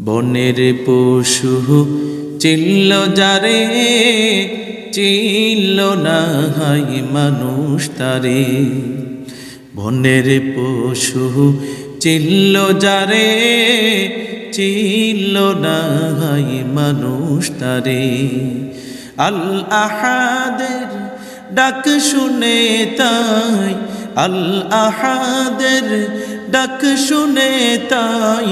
বনের পশু চিল্ল যারে, চিল্ল না হাই মানুষ তারে। বনের পশু চিল্ল যারে, চিল্ল না হাই মানুষ তারে। আল আহাদের ডাক শুনে তাই, আল আহাদের ডাক শুনে তাই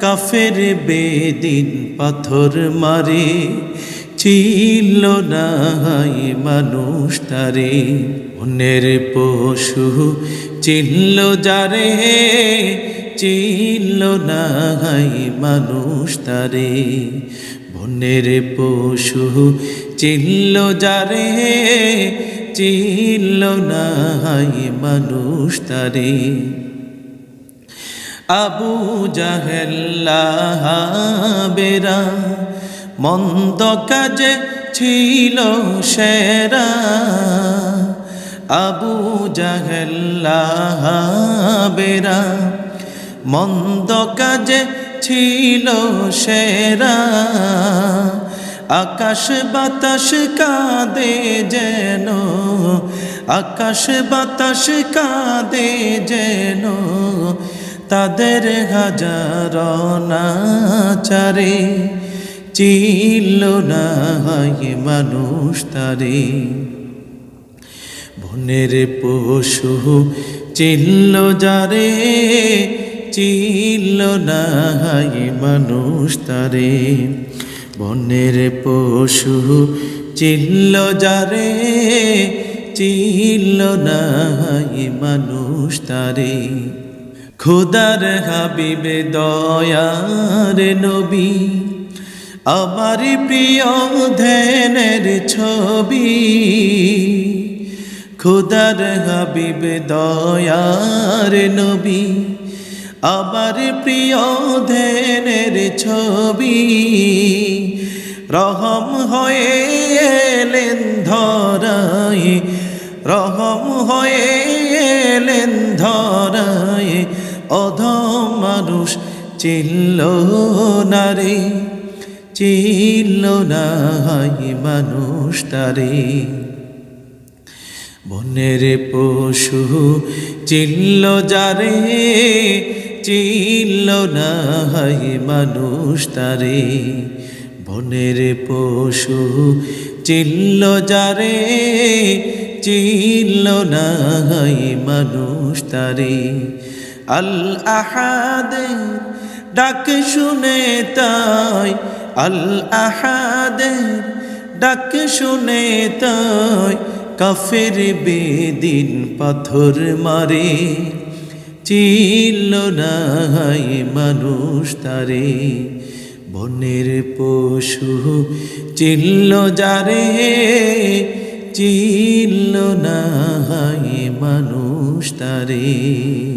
কাফের বেদিন পাথর মারে, ছিল না মানুষ তারে। মনের পশু চিল্ল যারে চিল্ল না হাই মানুষ তারে। বনের পশু চিল্ল যারে চিল্ল না হাই মানুষ তারে। আবু জাহেল্লাহাবেরা মন্দ কাজে ছিল সেরা। আবু জাহেল্লাহাবেরা মন্দ কাজে ছিল সেরা। আকাশ বাতাস কাঁদে যেন, আকাশ বাতাস কাঁদে যেন তাদের হাজার নাচারে, চিল্ল না হয় মানুষ তারে। বনের পশু চিল্ল যারে, চিল্ল না হয় মানুষ তারে। বনের পশু চিল্ল যারে, চিল্ল না হয় মানুষ তারে। খুদার হাবিবে দয়ার নবী, আমার প্রিয় ধ্যানের ছবি। খুদার হাবিব দয়ার নবী, আমার প্রিয় ধ্যানের ছবি। রহম হয়ে এলেন ধরায়, রহম হয়ে এলেন ধরায় অধম মানুষ চিল্ল না রে, চিল্ল না মানুষ তারে। বনের পশু চিল্ল যারে, চিল্ল না মানুষ তারে। বনের পশু চিল্ল যারে, চিল্ল না মানুষ তারে। আল আহাদের ডাক শুনে তাই। আল আহাদের ডাক শুনে তাই। কাফের বেদিন পাথর মারে চিল্ল নাই মানুষ তারে। বনের পশু চিল্ল যারে চিল্ল নাই মানুষ তারে।